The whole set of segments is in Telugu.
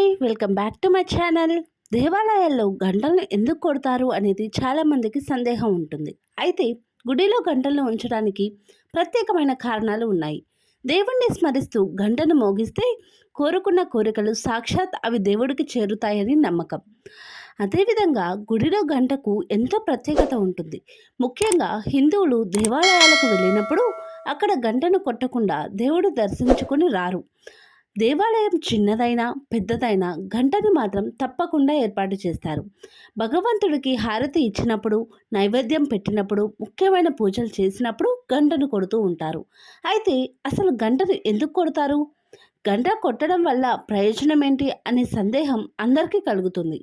Welcome back to my channel. దేవాలయాల్లో గంటలను ఎందుకు కొడతారు అనేది చాలామందికి సందేహం ఉంటుంది. అయితే గుడిలో గంటలను ఉంచడానికి ప్రత్యేకమైన కారణాలు ఉన్నాయి. దేవుణ్ణి స్మరిస్తూ గంటను మోగిస్తే కోరుకున్న కోరికలు సాక్షాత్ అవి దేవుడికి చేరుతాయని నమ్మకం. అదేవిధంగా గుడిలో గంటకు ఎంతో ప్రత్యేకత ఉంటుంది. ముఖ్యంగా హిందువులు దేవాలయాలకు వెళ్ళినప్పుడు అక్కడ గంటను కొట్టకుండా దేవుడు దర్శించుకుని రారు. దేవాలయం చిన్నదైనా పెద్దదైనా గంటను మాత్రం తప్పకుండా ఏర్పాటు చేస్తారు. భగవంతుడికి హారతి ఇచ్చినప్పుడు నైవేద్యం పెట్టినప్పుడు ముఖ్యమైన పూజలు చేసినప్పుడు గంటను కొడుతూ ఉంటారు. అయితే అసలు గంటను ఎందుకు కొడతారు? గంట కొట్టడం వల్ల ప్రయోజనం ఏంటి అనే సందేహం అందరికీ కలుగుతుంది.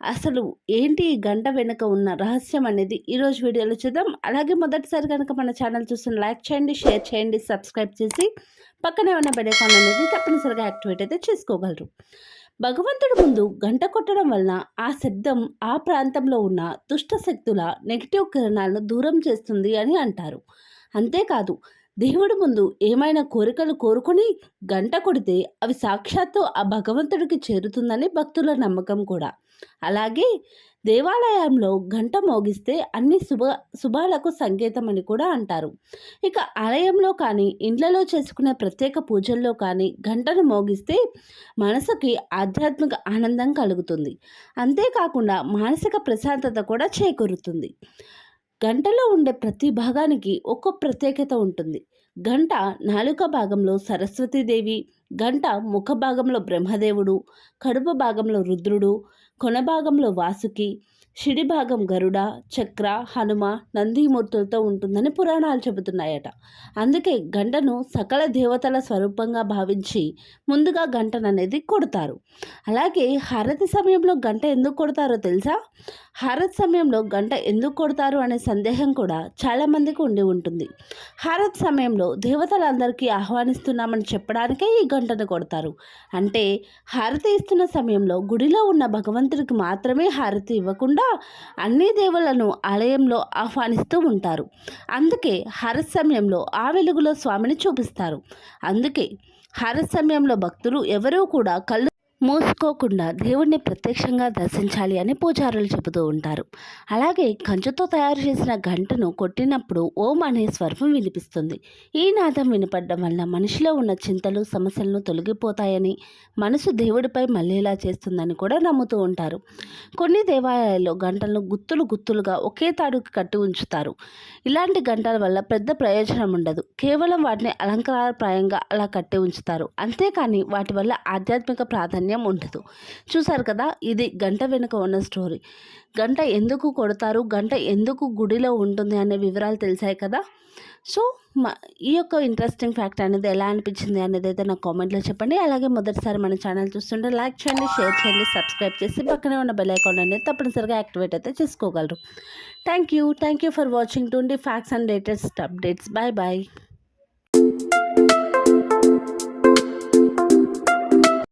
అసలు ఏంటి ఈ గంట వెనుక ఉన్న రహస్యం అనేది? ఈరోజు వీడియోలో చూద్దాం. అలాగే మొదటిసారి కనుక మన ఛానల్ చూస్తున్న లైక్ చేయండి షేర్ చేయండి సబ్స్క్రైబ్ చేసి పక్కనే ఉన్న బెల్ అనేది తప్పనిసరిగా యాక్టివేట్ అయితే చేసుకోగలరు. భగవంతుడి ముందు గంట కొట్టడం వలన ఆ శబ్దం ఆ ప్రాంతంలో ఉన్న దుష్ట శక్తుల నెగిటివ్ కిరణాలను దూరం చేస్తుంది అని అంటారు. అంతేకాదు దేవుడి ముందు ఏమైనా కోరికలు కోరుకుని గంట కొడితే అవి సాక్షాత్తు ఆ భగవంతుడికి చేరుతుందని భక్తుల నమ్మకం కూడా. అలాగే దేవాలయంలో గంట మోగిస్తే అన్ని శుభ శుభాలకు సంకేతం అని కూడా అంటారు. ఇక ఆలయంలో కానీ ఇండ్లలో చేసుకునే ప్రత్యేక పూజల్లో కానీ గంటను మోగిస్తే మనసుకి ఆధ్యాత్మిక ఆనందం కలుగుతుంది. అంతేకాకుండా మానసిక ప్రశాంతత కూడా చేకూరుతుంది. గంటలో ఉండే ప్రతి భాగానికి ఒక్కో ప్రత్యేకత ఉంటుంది. గంట నాలుక భాగంలో సరస్వతీదేవి గంట ముఖ భాగంలో బ్రహ్మదేవుడు కడుపు భాగంలో రుద్రుడు కొన భాగంలో వాసుకి షిడి భాగం గరుడ చక్ర హనుమ నందిమూర్తులతో ఉంటుందని పురాణాలు చెబుతున్నాయట. అందుకే గంటను సకల దేవతల స్వరూపంగా భావించి ముందుగా గంటను అనేది కొడతారు. అలాగే హారతి సమయంలో గంట ఎందుకు కొడతారో తెలుసా? హారతి సమయంలో గంట ఎందుకు కొడతారు అనే సందేహం కూడా చాలామందికి ఉండి ఉంటుంది. హారతి సమయంలో దేవతలందరికీ ఆహ్వానిస్తున్నామని చెప్పడానికే ఈ గంటను కొడతారు. అంటే హారతి ఇస్తున్న సమయంలో గుడిలో ఉన్న భగవంతుడికి మాత్రమే హారతి ఇవ్వకుండా అన్ని దేవులను ఆలయంలో ఆహ్వానిస్తూ ఉంటారు. అందుకే హారతి సమయంలో ఆ వెలుగులో స్వామిని చూపిస్తారు. అందుకే హారతి సమయంలో భక్తులు ఎవరూ కూడా కళ్ళు మూసుకోకుండా దేవుణ్ణి ప్రత్యక్షంగా దర్శించాలి అని పూజారులు చెబుతూ ఉంటారు. అలాగే కంచుతో తయారు చేసిన గంటను కొట్టినప్పుడు ఓం అనే స్వరం వినిపిస్తుంది. ఈ నాదం వినపడడం వల్ల మనిషిలో ఉన్న చింతలు సమస్యలను తొలగిపోతాయని మనసు దేవుడిపై మళ్ళేలా చేస్తుందని కూడా నమ్ముతూ ఉంటారు. కొన్ని దేవాలయాల్లో గంటలను గుత్తులు గుత్తులుగా ఒకే తాడుకి కట్టి ఉంచుతారు. ఇలాంటి గంటల వల్ల పెద్ద ప్రయోజనం ఉండదు. కేవలం వాటిని అలంకారప్రాయంగా అలా కట్టి ఉంచుతారు. అంతేకాని వాటి వల్ల ఆధ్యాత్మిక ప్రాధాన్యం ఉండదు. చూసారు కదా ఇది గంట వెనుక ఉన్న స్టోరీ. గంట ఎందుకు కొడతారు? గంట ఎందుకు గుడిలో ఉంటుంది అనే వివరాలు తెలిసాయి కదా. సో మా ఈ యొక్క ఇంట్రెస్టింగ్ ఫ్యాక్ట్ అనేది ఎలా అనిపించింది అనేది అయితే నాకు కామెంట్లో చెప్పండి. అలాగే మొదటిసారి మన ఛానల్ చూస్తుంటే లైక్ చేయండి షేర్ చేయండి సబ్స్క్రైబ్ చేసి పక్కనే ఉన్న బెల్ ఐకాన్ అనేది తప్పనిసరిగా యాక్టివేట్ అయితే చేసుకోగలరు. Thank you thank you for watching twenty facts and latest updates bye bye